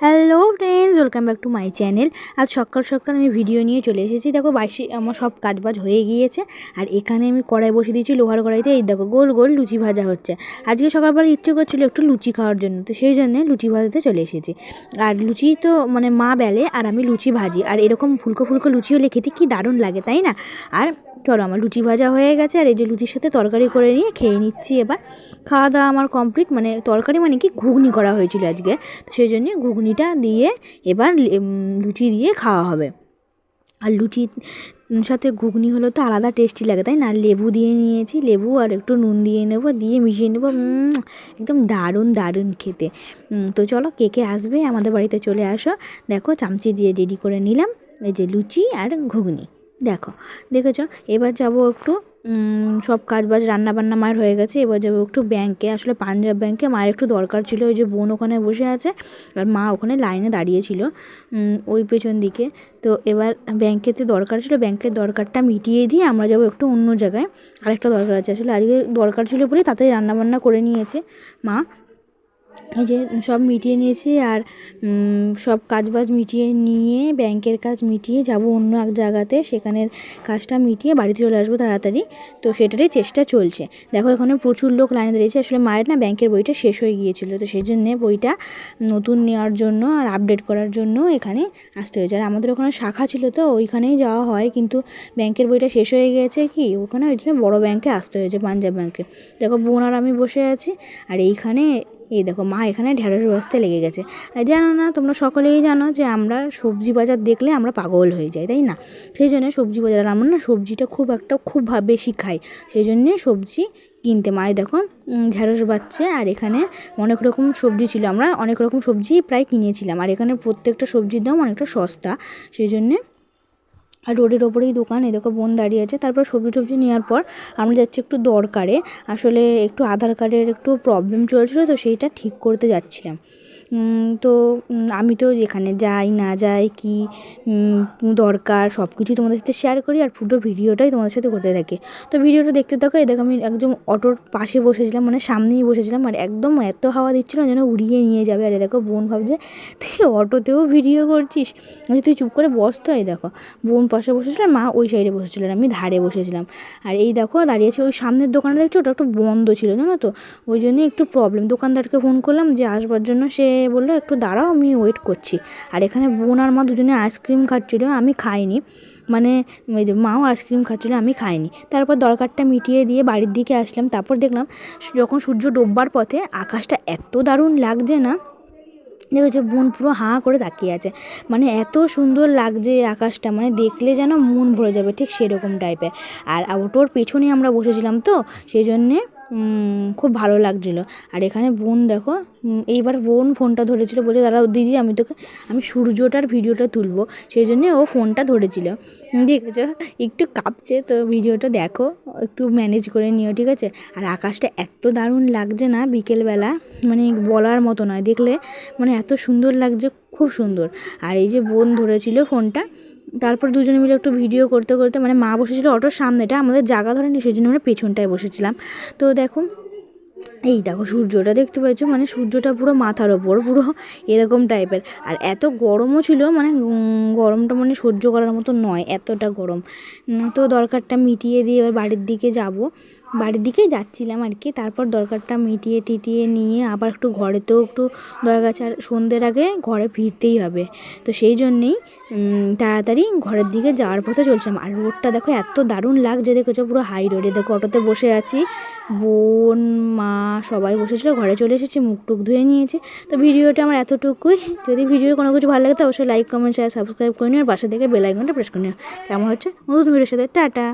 Hello friends, welcome back to my channel. আজ সকাল সকাল আমি ভিডিও নিয়ে চলে এসেছি। দেখো, বাইশে, আমার সব কাজবাজ হয়ে গিয়েছে। আর এখানে আমি কড়াই বসিয়ে দিয়েছি লোহার কড়াইতে। এই দেখো, গোল গোল লুচি ভাজা হচ্ছে। আজকে সকালবেলা ইচ্ছে করছিল একটু লুচি খাওয়ার জন্য, তো সেই জন্যে লুচি ভাজতে চলে এসেছি। আর লুচি তো মানে মা বেলে, আর আমি লুচি ভাজি। আর এরকম ফুলকো ফুলকো লুচি হলে খেতে কি দারুণ লাগে, তাই না? আর চলো, আমার লুচি ভাজা হয়ে গেছে। আর এই যে লুচির সাথে তরকারি করে নিয়ে খেয়ে নিচ্ছি এবার। খাওয়া দাওয়া আমার কমপ্লিট। মানে তরকারি মানে কি, ঘুগনি করা হয়েছিল আজকে। তো সেই জন্যে ঘুগনিটা দিয়ে এবার লুচি দিয়ে খাওয়া হবে। আর লুচির সাথে ঘুগনি হলো তো আলাদা টেস্টি লাগে, তাই না? লেবু দিয়ে নিয়েছি, লেবু আর একটু নুন দিয়ে নেব, দিয়ে মিশিয়ে নেব। একদম দারুণ দারুণ খেতে। তো চলো কে কে আসবে আমাদের বাড়িতে চলে আসো। দেখো চামচি দিয়ে রেডি করে নিলাম, এই যে লুচি আর ঘুগনি। দেখো, দেখেছ? এবার যাব একটু সব কাজ বাজ রান্না বান্না মায়ের হয়ে গেছে। এবার যাব একটু ব্যাংকে আসলে পাঞ্জাব ব্যাংকে মায়ের একটু দরকার ছিল। ওই যে বোন ওখানে বসে আছে আর মা ওখানে লাইনে দাঁড়িয়েছিল ওই পেছন দিকে। তো এবার ব্যাংকেতে দরকার ছিল। ব্যাংকের দরকারটা মিটিয়ে দিয়ে আমরা যাব একটু অন্য জায়গায়। আরেকটা দরকার আছে। আসলে আজকে দরকার ছিল বলে তাড়াতাড়ি রান্নাবান্না করে নিয়েছে মা। এই যে সব মিটিয়ে নিয়েছি আর সব কাজবাজ মিটিয়ে নিয়ে, ব্যাংকের কাজ মিটিয়ে যাব অন্য এক জায়গাতে সেখানের কাজটা মিটিয়ে বাড়িতে চলে আসব তাড়াতাড়ি। তো সেটারই চেষ্টা চলছে। দেখো এখানে প্রচুর লোক লাইনে দাঁড়িয়েছে, আসলে মায়ের না ব্যাংকের বইটা শেষ হয়ে গিয়েছিল, তো সেই জন্যে বইটা নতুন নেওয়ার জন্য আর আপডেট করার জন্য এখানে আসতে হয়েছে। আর আমাদের ওখানে শাখা ছিল তো, ওইখানেই যাওয়া হয়, কিন্তু ব্যাংকের বইটা শেষ হয়ে গিয়েছে কি, ওখানে ওই জন্য বড়ো ব্যাংকে আসতে হয়েছে, পাঞ্জাব ব্যাংকে। দেখো বোন আর আমি বসে আছি, আর এইখানে এই দেখো, মা এখানে ঢ্যাঁড়স বাছতে লেগে গেছে। জানো না, তোমরা সকলেই জানো যে আমরা সবজি বাজার দেখলে আমরা পাগল হয়ে যাই, তাই না? সেই জন্য সবজি বাজার, আমরা না সবজিটা খুব একটা, খুব বেশি খাই। সেই জন্যে সবজি কিনতে মায়ে দেখো ঢ্যাঁড়স বাচ্ছে আর এখানে অনেক রকম সবজি ছিল। আমরা অনেক রকম সবজি প্রায় কিনেছিলাম। আর এখানে প্রত্যেকটা সবজির দাম অনেকটা সস্তা। সেই জন্যে আর রোডের ওপরেই দোকান দেখো বোন দাঁড়িয়ে আছে। তারপর সবজি টবজি নেওয়ার পর আমরা যাচ্ছি একটু দরকারে। আসলে একটু আধার কার্ডের একটু প্রবলেম চলছিলো, তো সেইটা ঠিক করতে যাচ্ছিলাম। তো আমি তো যেখানে যাই, না যাই, কি দরকার সব কিছুই তোমাদের সাথে শেয়ার করি আর পুরো ভিডিওটাই তোমাদের সাথে করতে থাকি। তো ভিডিওটা দেখতে থাকো, এই দেখো আমি একদম অটোর পাশে বসেছিলাম মানে সামনেই বসেছিলাম, আর একদম এত হাওয়া দিচ্ছিল যেন উড়িয়ে নিয়ে যাবে। আর দেখো, বোন ভাবছে, তুই অটোতেও ভিডিও করছিস? তুই চুপ করে বস তো, এই দেখো। বোন পাশে বসেছিলাম মা ওই সাইডে বসেছিলেন আমি ধারে বসেছিলাম। আর এই দেখো দাঁড়িয়েছে ওই সামনের দোকানটা দেখছ? ওটা একটু বন্ধ ছিল, জানো তো? ওই জন্যই একটু প্রবলেম দোকানদারকে ফোন করলাম যে, আসবার জন্য সে বলল, একটু দাঁড়াও, আমি ওয়েট করছি। আর এখানে বোন আর মা দুজনে আইসক্রিম খাচ্ছিল, আমি খাইনি। মানে ওই যে মাও আইসক্রিম খাচ্ছিলো, আমি খাইনি। তারপর দরকারটা মিটিয়ে দিয়ে বাড়ির দিকে আসলাম। তারপর দেখলাম যখন সূর্য ডোববার পথে, আকাশটা এত দারুণ লাগছে না? দেখেছ বোন পুরো হাঁ করে তাকিয়ে আছে। মানে এত সুন্দর লাগছে আকাশটা মানে দেখলে যেন মন ভরে যাবে ঠিক সেরকম টাইপের আর ওটোর পেছনে আমরা বসেছিলাম তো, সেই জন্যে খুব ভালো লাগছিল। আর এখানে বোন দেখো এইবার বোন ফোনটা ধরেছিল বলছে দাদা, দিদি, আমি তোকে, আমি সূর্যটার ভিডিওটা তুলবো। সেই জন্যে ও ফোনটা ধরেছিল। ঠিক আছে একটু কাঁপছে, তো ভিডিওটা দেখো, একটু ম্যানেজ করে নিও, ঠিক আছে? আর আকাশটা এত দারুণ লাগছে না বিকেলবেলা? মানে বলার মতো নয়, দেখলে মানে এত সুন্দর লাগছে, খুব সুন্দর। আর এই যে বোন ধরেছিল ফোনটা তারপর দুজনে মিলে একটু ভিডিও করতে করতে মানে মা বসেছিল অটোর সামনেটা আমাদের জায়গা ধরেনি সেই জন্য আমরা পেছনটায় বসেছিলাম। তো দেখো, এই দেখো সূর্যটা দেখতে পাচ্ছ মানে সূর্যটা পুরো মাথার ওপর, পুরো এরকম টাইপের আর এত গরমও ছিল মানে গরমটা মানে সহ্য করার মতো নয়, এতটা গরম। তো দরকারটা মিটিয়ে দিয়ে এবার বাড়ির দিকে যাব। বাড়ির দিকেই যাচ্ছিলাম আর কি। তারপর দরকারটা মিটিয়ে টিটিয়ে নিয়ে আবার একটু ঘরে তো একটু দরকার আর সন্ধ্যের আগে ঘরে ফিরতেই হবে। তো সেই জন্যেই তাড়াতাড়ি ঘরের দিকে যাওয়ার পথে চলছিলাম। আর রোডটা দেখো এত দারুণ লাগছে। দেখেছ পুরো হাই রোডে দেখো অটোতে বসে আছি। বোন, মা সবাই বসেছিলো। ঘরে চলে এসেছি। মুখ টুক ধুয়ে নিয়েছে। তো ভিডিওটা আমার এতটুকুই। যদি ভিডিও কোনো কিছু ভালো লাগে তো অবশ্যই লাইক কমেন্ট শেয়ার সাবস্ক্রাইব করে নিও। আর পাশে থেকে বেল আইকনটা প্রেস করে নিও। কেমন হচ্ছে? নতুন ভিডিওর সাথে। টাটা!